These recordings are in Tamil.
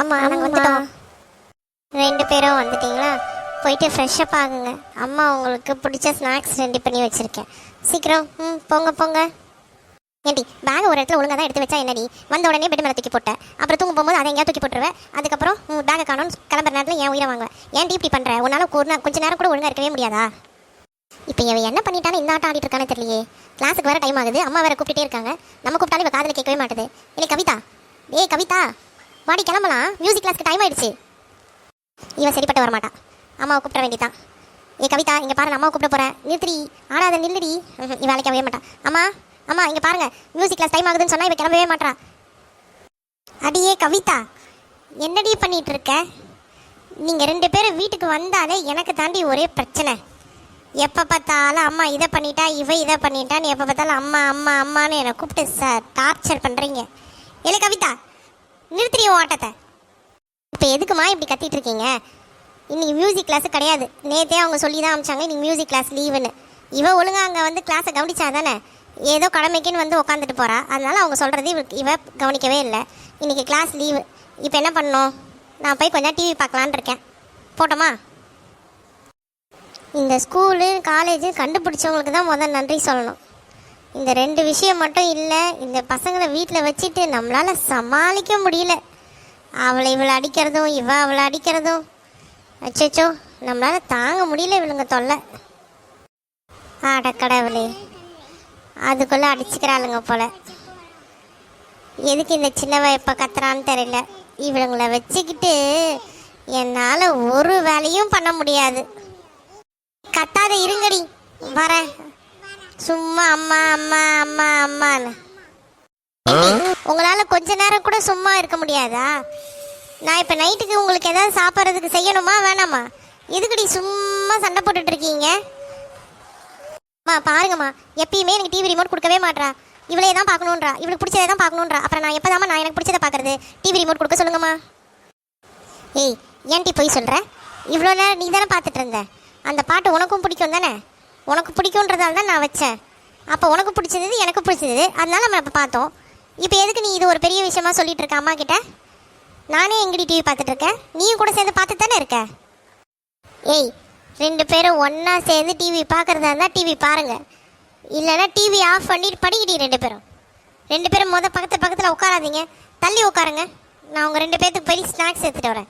ஆமாம் நாங்கள் வந்துட்டோம். ரெண்டு பேரும் வந்துட்டீங்களா? போயிட்டு ஃப்ரெஷ்ஷப் ஆகுங்க அம்மா உங்களுக்கு பிடிச்ச ஸ்நாக்ஸ் ரெடி பண்ணி வச்சுருக்கேன். சீக்கிரம் ம் போங்க போங்க. ஏண்டி பேக் ஒரு இடத்துல ஒழுங்காக தான் எடுத்து வச்சா என்னடி? வந்த உடனே பெட் மேலே தூக்கி போட்டேன் அப்புறம் தூங்க போகும்போது அதை எங்கேயா தூக்கி போட்டுருவேன் அதுக்கப்புறம் உன் பேக்கை காணும் கிளம்புற நேரத்தில் என் உயிரை வாங்குவேன் ஏன்டி இப்படி பண்ணுற உன்னால் ஒரு நாள் கொஞ்ச நேரம் கூட ஒழுங்காக இருக்கவே முடியாதா? இப்போ இவன் என்ன பண்ணிட்டானு இந்த ஆட்டம் ஆடிட்டு இருக்கானே தெரியலையே. கிளாஸுக்கு வேற டைம் ஆகுது. அம்மா வேற கூப்பிட்டே இருக்காங்க. நம்ம கூப்பிட்டாலும் இவ காதில் கேட்கவே மாட்டுது. இல்லை கவிதா. ஏய் கவிதா. வாடி கிளம்பலாம். மியூசிக் கிளாஸ்க்கு டைம் ஆயிடுச்சு. இவன் சரிப்பட்டு வரமாட்டா. அம்மாவை கூப்பிட வேண்டியதான் ஏ கவிதா இங்கே பாரு அம்மாவை கூப்பிட போகிறேன் நிறுத்திடி. ஆடாத நில்லுடி. இவன் வேலைக்கு அமைய மாட்டான் அம்மா அம்மா இங்கே பாருங்க. மியூசிக் கிளாஸ் டைம் ஆகுதுன்னு சொன்னால் இவன் கிளம்பவே மாட்டா அடியே கவிதா. என்னடி பண்ணிட்டு இருக்க நீங்கள் ரெண்டு பேரும் வீட்டுக்கு வந்தாலே எனக்கு தாண்டி ஒரே பிரச்சனை. எப்போ பார்த்தாலும் அம்மா இதை பண்ணிட்டா இவ இதை பண்ணிட்டான்னு எப்போ பார்த்தாலும் அம்மா அம்மா அம்மான்னு என்னை கூப்பிட்டு ச டார்ச்சர் பண்ணுறீங்க இல்லை கவிதா நிறுத்துறிய ஓட்டத்தை இப்போ எதுக்குமா இப்படி கத்திட்டு இருக்கீங்க? இன்னைக்கு மியூசிக் கிளாஸு கிடையாது. நேற்றே அவங்க சொல்லி தான் அமிச்சாங்க இன்னைக்கு மியூசிக் கிளாஸ் லீவுன்னு இவ ஒழுங்கா அங்கே வந்து கிளாஸை கவனிச்சா தானே ஏதோ கடமைக்குன்னு வந்து உட்காந்துட்டு போகிறா அதனால அவங்க சொல்கிறது இவ இவ கவனிக்கவே இல்லை. இன்னைக்கு கிளாஸ் லீவு இப்போ என்ன பண்ணணும்? நான் போய் கொஞ்சம் டிவி பார்க்கலான்னு இருக்கேன். போட்டோமா? இந்த ஸ்கூலு காலேஜு கண்டுபிடிச்சவங்களுக்கு தான் முதல் நன்றி சொல்லணும். இந்த ரெண்டு விஷயம் மட்டும் இல்லை இந்த பசங்களை வீட்டில் வச்சுட்டு நம்மளால் சமாளிக்க முடியல. அவளை இவளை அடிக்கிறதும் இவ அவளை அடிக்கிறதும். அச்சோ நம்மளால் தாங்க முடியல இவளுங்க தொல்லை. ஆட கடவுளே அதுக்குள்ளே அடிச்சுக்கிறாளுங்க போல. எதுக்கு இந்த சின்னவ இப்போ கத்துறான்னு தெரியல. இவளுங்களை வச்சுக்கிட்டு என்னால் ஒரு வேலையும் பண்ண முடியாது. கத்தாத இருங்கடி. வரேன். சும்மா அம்மா அம்மா அம்மா அம்மான்னு. உங்களால கொஞ்ச நேரம் கூட சும்மா இருக்க முடியாதா? நான் இப்ப நைட்டுக்கு உங்களுக்கு ஏதாவது சாப்பிட்றதுக்கு செய்யணுமா வேணாமா? எதுக்குடி சும்மா சண்டை போட்டுட்டு இருக்கீங்க? அம்மா பாருங்கம்மா. எப்பயுமே எனக்கு டிவி ரிமோட் கொடுக்கவே மாட்றா. இவளே தான் பார்க்கணுன்றா. இவளுக்கு பிடிச்சதை தான் பார்க்கணுன்றா. அப்புறம் நான் எப்போதாம்மா நான் எனக்கு பிடிச்சதை பார்க்கறது? டிவி ரிமோட் கொடுக்க சொல்லுங்கம்மா. ஏய் ஏன்டி போய் சொல்கிற இவ்வளோ நேரம் நீ தானே பார்த்துட்டு இருந்த. அந்த பாட்டு உனக்கும் பிடிக்கும் தானே உனக்கு பிடிக்குன்றதால தான் நான் வச்சேன். அப்போ உனக்கு பிடிச்சது எனக்கு பிடிச்சது. அதனால நம்ம இப்போ பார்த்தோம். இப்போ எதுக்கு நீ இது ஒரு பெரிய விஷயமா சொல்லிட்டு இருக்க அம்மா கிட்ட? நானே எங்கடி டிவி பார்த்துட்டு இருக்கேன். நீயும் கூட சேர்ந்து பார்த்து தானே இருக்க? ஏய் ரெண்டு பேரும் ஒன்றா சேர்ந்து டிவி பார்க்குறதா இருந்தால் டிவி பாருங்கள் இல்லைன்னா டிவி ஆஃப் பண்ணிட்டு படிக்கிட்டி ரெண்டு பேரும். ரெண்டு பேரும் மொதல் பக்கத்து பக்கத்தில் உட்காராதீங்க. தள்ளி உட்காருங்க. நான் உங்கள் ரெண்டு பேர்த்துக்கு போய் ஸ்நாக்ஸ் எடுத்துகிட்டு வரேன்.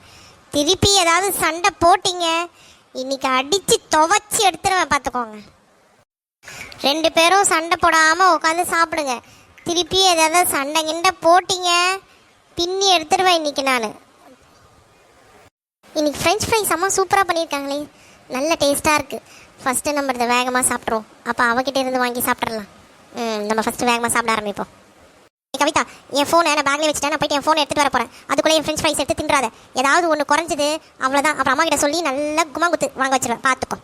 திருப்பி ஏதாவது சண்டை போட்டிங்க. இன்னைக்கு அடித்து துவைச்சி எடுத்துருவேன் பார்த்துக்கோங்க. ரெண்டு பேரும் சண்டை போடாமல் உட்காந்து சாப்பிடுங்க. திருப்பி ஏதாவது சண்டை கிண்டை போட்டீங்க பின்னி எடுத்துருவேன் இன்னைக்கு நான். இன்னைக்கு ஃப்ரெஞ்ச் ஃப்ரைஸ் அம்மா சூப்பராக பண்ணியிருக்காங்களே. நல்ல டேஸ்ட்டாக இருக்குது ஃபஸ்ட்டு நம்ம இதை வேகமாக சாப்பிட்ருவோம் அப்போ அவகிட்ட இருந்து வாங்கி சாப்பிட்றலாம் ம் நம்ம ஃபஸ்ட்டு வேகமாக சாப்பிட ஆரம்பிப்போம். கவிதா என் ஃபோனை நான் பேக்லேயே வச்சுட்டேன். நான் போயிட்டு என் ஃபோனை எடுத்துகிட்டு வர போகிறேன் அதுக்குள்ளே என் ஃப்ரெஞ்ச் ஃப்ரைஸ் எடுத்து தின்றாத. ஏதாவது ஒன்று குறைஞ்சது அவ்வளோதான் அப்புறம் அம்மா கிட்ட சொல்லி நல்லா குமா குத்து வாங்க வச்சிருவேன். பார்த்துக்கோ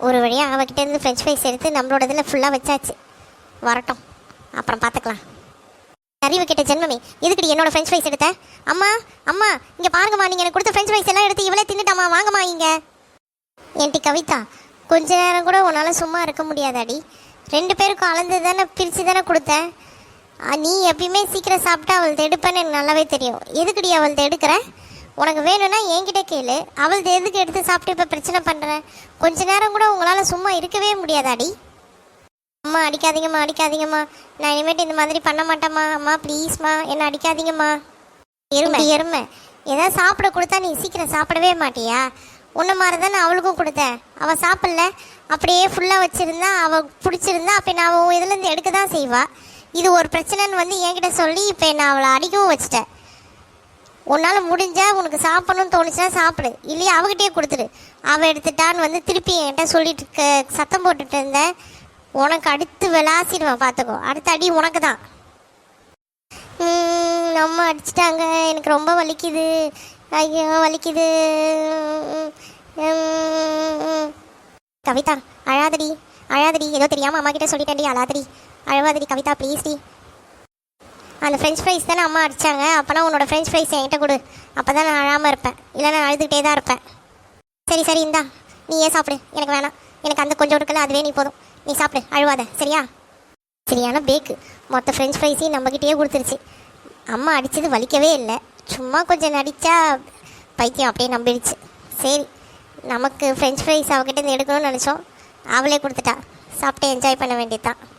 ஒரு வழியாக அவகிட்ட இருந்து ஃப்ரெஞ்ச் ஃப்ரைஸ் எடுத்து நம்மளோட இதில் ஃபுல்லாக வச்சாச்சு. வரட்டும். அப்புறம் பார்த்துக்கலாம் அறிவு கிட்ட ஜென்மமே. எதுக்குடி என்னோட ஃப்ரெஞ்ச் ஃப்ரைஸ் எடுத்த? அம்மா அம்மா இங்கே பாருங்கம்மா நீங்கள் எனக்கு கொடுத்த ஃப்ரெஞ்ச் ஃப்ரைஸ் எல்லாம் எடுத்து இவ்வளோ தின்னுட்டாமா வாங்கம்மா இங்கே. ஏன்டி கவிதா கொஞ்ச நேரம் கூட உன்னால் சும்மா இருக்க முடியாதாடி? ரெண்டு பேருக்கும் அளந்து தானே பிரித்து தானே கொடுத்தேன் நீ எப்பயுமே சீக்கிரம் சாப்பிட்டா அவள்து எடுப்பேன்னு எனக்கு நல்லாவே தெரியும். எதுக்குடி அவள்து எடுக்கிற உனக்கு வேணும்னா என்கிட்ட கேளு. அவள்து எதுக்கு எடுத்து சாப்பிட்டு இப்போ பிரச்சனை பண்ணுற கொஞ்ச நேரம் கூட உங்களால் சும்மா இருக்கவே முடியாதாடி? அம்மா அடிக்காதீங்கம்மா அடிக்காதீங்கம்மா. நான் இனிமேட்டு இந்த மாதிரி பண்ண மாட்டேம்மா. அம்மா ப்ளீஸ்மா என்ன அடிக்காதீங்கம்மா. எருமை. எருமை. ஏதாவது சாப்பிட கொடுத்தா நீ சீக்கிரம் சாப்பிடவே மாட்டியா? உன்ன மாதிரி தானே அவளுக்கும் கொடுத்தேன். அவள் சாப்பிடல. அப்படியே ஃபுல்லாக வச்சுருந்தா அவள் பிடிச்சிருந்தா அப்போ நான் அவள் இதுலேருந்து எடுக்க தான் செய்வா. இது ஒரு பிரச்சனைன்னு வந்து என்கிட்ட சொல்லி இப்போ நான் அவளை அடிக்கவும் வச்சுட்டேன். உன்னால் முடிஞ்சால் உனக்கு சாப்பிடணும்னு தோணுச்சுன்னா சாப்பிடு. இல்லையா அவகிட்டயே கொடுத்துரு அவள் எடுத்துட்டான்னு வந்து திருப்பி என்கிட்ட சொல்லிட்டு இருக்க- சத்தம் போட்டுட்டு இருந்தேன். உனக்கு அடுத்து விளாசிடுவேன் பார்த்துக்கோ. அடுத்த அடி உனக்கு தான். நம்ம அம்மா அடிச்சிட்டாங்க. எனக்கு ரொம்ப வலிக்குது. ஐயோ வலிக்குது. கவிதா அழாதடி. அழாதடி. ஏதோ தெரியாமல் அம்மா கிட்ட சொல்லிட்டேன்டி அழாதடி. அழுவாதடி கவிதா ப்ளீஸ் டி. அந்த ஃப்ரெஞ்ச் ஃப்ரைஸ் தானே அம்மா அடிச்சாங்க. அப்போனா உன்னோட ஃப்ரெஞ்ச் ஃப்ரைஸ் என்கிட்ட கொடு. அப்போ தான் நான் அழாமல் இருப்பேன். இல்லை நான் அழுதுகிட்டே தான் இருப்பேன். சரி சரி இந்தா. நீ ஏன் சாப்பிடு? எனக்கு வேணாம். எனக்கு அந்த கொஞ்சம் இருக்குல்ல அதுவே நீ போதும். நீ சாப்பிடு அழுவாத. சரியா? சரியான பேக்கு மொத்த ஃப்ரெஞ்ச் ஃப்ரைஸையும் நம்மக்கிட்டேயே கொடுத்துருச்சு. அம்மா அடித்தது வலிக்கவே இல்லை. சும்மா கொஞ்சம் நடித்தா பைத்தியம் அப்படியே நம்பிடுச்சு. சரி நமக்கு ஃப்ரெஞ்ச் ஃப்ரைஸ் அவகிட்ட எடுக்கணும்னு நினச்சோம். அவளே கொடுத்துட்டா. சாப்பிட்டு என்ஜாய் பண்ண வேண்டியதுதான்.